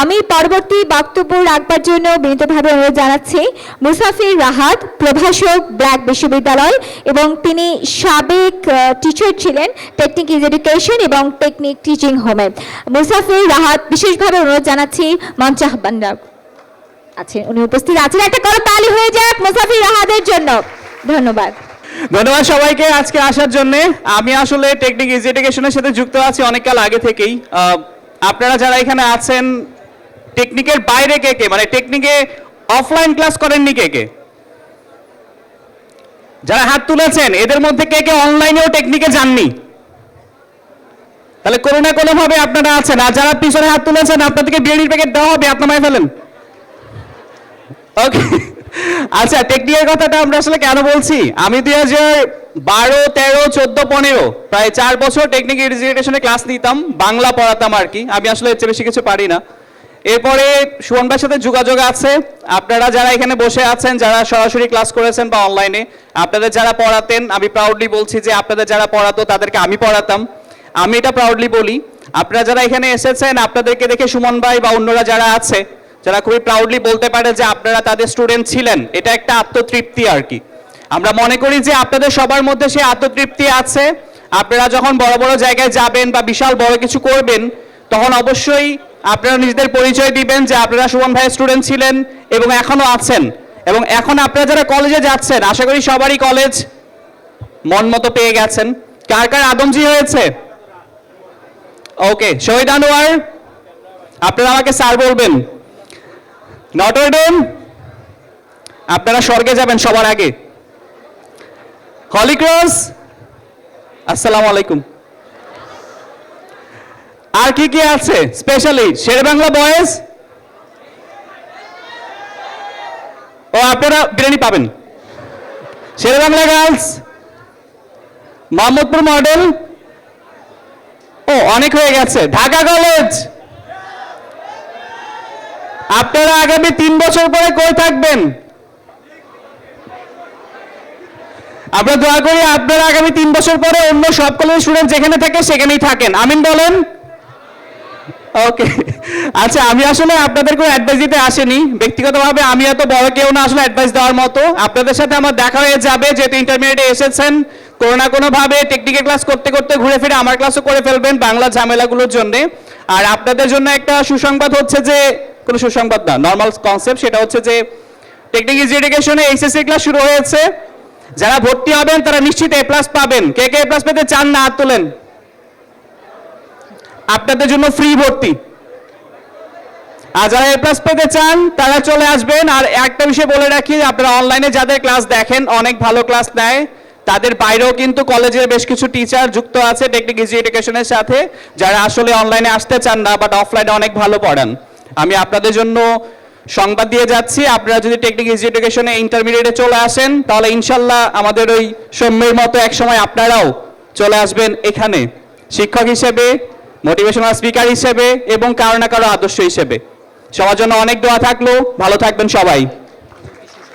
আমি পরবর্তী বক্তব্য রাখবার জন্য বিনীতভাবে অনুরোধ জানাচ্ছি। মুসাফির রাহাত, প্রভাষক ব্র্যাক বিশ্ববিদ্যালয় এবং তিনি সাবেক টিচার ছিলেন টেকনিক ইজ এডুকেশন এবং টেকনিক টিচিং হোমে মুসাফির রাহাত, বিশেষভাবে অনুরোধ জানাচ্ছি মঞ্চ আহ্বান আছেন, উনি উপস্থিত আছেন। একটা করো তালি হয়ে যাক মুসাফির রাহাদের জন্য। ধন্যবাদ। ধন্যবাদ সবাইকে আজকে আসার জন্য। আমি আসলে টেকনিক এডুকেশনের সাথে যুক্ত আছি অনেককাল আগে থেকেই। আপনারা যারা এখানে আছেন টেকনিকের বাইরে কে কে? মানে টেকনিকে অফলাইন ক্লাস করেননি কে কে? যারা হাত তুলেছেন, এদের মধ্যে কে কে অনলাইনেও টেকনিকে যাননি? তাহলে কোনো না কোনো ভাবে আপনারা আছেন। আর যারা পিছনে হাত তুলেছেন, আপনাদেরকে বিরিয়ানির প্যাকেট দেওয়া হবে আপনার মায় ফেলেন। ওকে আচ্ছা টেকনিকের কথাটা আমরা আসলে কেন বলছি? আমি দুই হাজার বারো, তেরো, চোদ্দ, পনেরো, প্রায় চার বছর টেকনিক এডুকেশনে ক্লাস নিতাম, বাংলা পড়াতাম আর কি। আমি আসলে এর চেয়ে বেশি কিছু পারি না। এরপরে সুমন ভাইয়ের সাথে যোগাযোগ আছে। আপনারা যারা এখানে বসে আছেন, যারা সরাসরি ক্লাস করেছেন বা অনলাইনে আপনাদের যারা পড়াতেন, আমি প্রাউডলি বলছি যে আপনাদের যারা পড়াতো, তাদেরকে আমি পড়াতাম। আমি এটা প্রাউডলি বলি। আপনারা যারা এখানে এসেছেন, আপনাদেরকে দেখে সুমন ভাই বা অন্যরা যারা আছে, যারা খুবই প্রাউডলি বলতে পারে যে আপনারা তাদের স্টুডেন্ট ছিলেন। এটা একটা আত্মতৃপ্তি আর কি। আমরা মনে করি যে আপনাদের সবার মধ্যে সেই আত্মতৃপ্তি আছে। আপনারা যখন বড় বড় জায়গায় যাবেন বা বিশাল বড় কিছু করবেন, তখন অবশ্যই আপনারা নিজেদের পরিচয় দিবেন যে আপনারা সুমন ভাইয়ের স্টুডেন্ট ছিলেন এবং এখনও আছেন। এবং এখন আপনারা যারা কলেজে যাচ্ছেন, আশা করি সবারই কলেজ মন মতো পেয়ে গেছেন। কার কার আদমজি হয়েছে? ওকে শহীদ আনোয়ার, আপনারা আমাকে স্যার বলবেন। নটরডেম আপনারা স্বর্গে যাবেন সবার আগে। হলিক্রস, আসসালামু আলাইকুম। আর কি কি আছে? স্পেশালি শের বাংলা বয়েজ ও, আপনারা বিরিয়ানি পাবেন। শের বাংলা গার্লস মোহাম্মদপুর মডেল ও, অনেক হয়ে গেছে। ঢাকা কলেজ আপনারা আগামী তিন বছর পরে কই থাকবেন? আমরা দোয়া করি আপনারা আগামী তিন বছর পরে অন্য সব কলেজ স্টুডেন্ট যেখানে থাকে, সেখানেই থাকেন। আমিন বলেন। ওকে আচ্ছা আমি আসলে আপনাদের কোনো অ্যাডভাইস দিতে আসেনি। ব্যক্তিগতভাবে আমি এত বড় কেউ না আসলে অ্যাডভাইস দেওয়ার মতো। আপনাদের সাথে আমার দেখা হয়ে যাবে, যেহেতু ইন্টারমিডিয়েটে এসেছেন। কোনো না কোনোভাবে টেকনিক্যাল ক্লাস করতে করতে ঘুরে ফিরে আমার ক্লাসও করে ফেলবেন বাংলা ঝামেলাগুলোর জন্যে। আর আপনাদের জন্য একটা সুসংবাদ হচ্ছে যে, কোনো সুসংবাদ না নর্মাল কনসেপ্ট সেটা হচ্ছে যে টেকনিক ইজি এডুকেশনে এইচএসসি ক্লাস শুরু হয়েছে। যারা ভর্তি হবেন, তারা নিশ্চিত এ প্লাস পাবেন। কে কে এ প্লাস পেতে চান না হাত তোলেন। আপনাদের জন্য ফ্রি ভর্তি। আর যারা এ প্লাস পেতে চান, তারা চলে আসবেন। আর একটা বিষয় বলে রাখি, আপনারা অনলাইনে যাদের ক্লাস দেখেন, অনেক ভালো ক্লাস নেয়। তাদের বাইরেও কিন্তু কলেজের বেশ কিছু টিচার যুক্ত আছে টেকনিক ইজি এডুকেশনের সাথে, যারা আসলে অনলাইনে আসতে চান না বাট অফলাইনে অনেক ভালো পড়ান। আমি আপনাদের জন্য সংবাদ দিয়ে যাচ্ছি। আপনারা যদি টেকনিক ইজি এডুকেশনে ইন্টারমিডিয়েটে চলে আসেন, তাহলে ইনশাল্লাহ আমাদের ওই সৌম্যের মতো একসময় আপনারাও চলে আসবেন এখানে। শিক্ষক হিসেবে মোটিভেশনাল স্পিকার হিসেবে এবং কারও না কারও আদর্শ হিসেবে। সবার জন্য অনেক দোয়া থাকল। ভালো থাকবেন সবাই।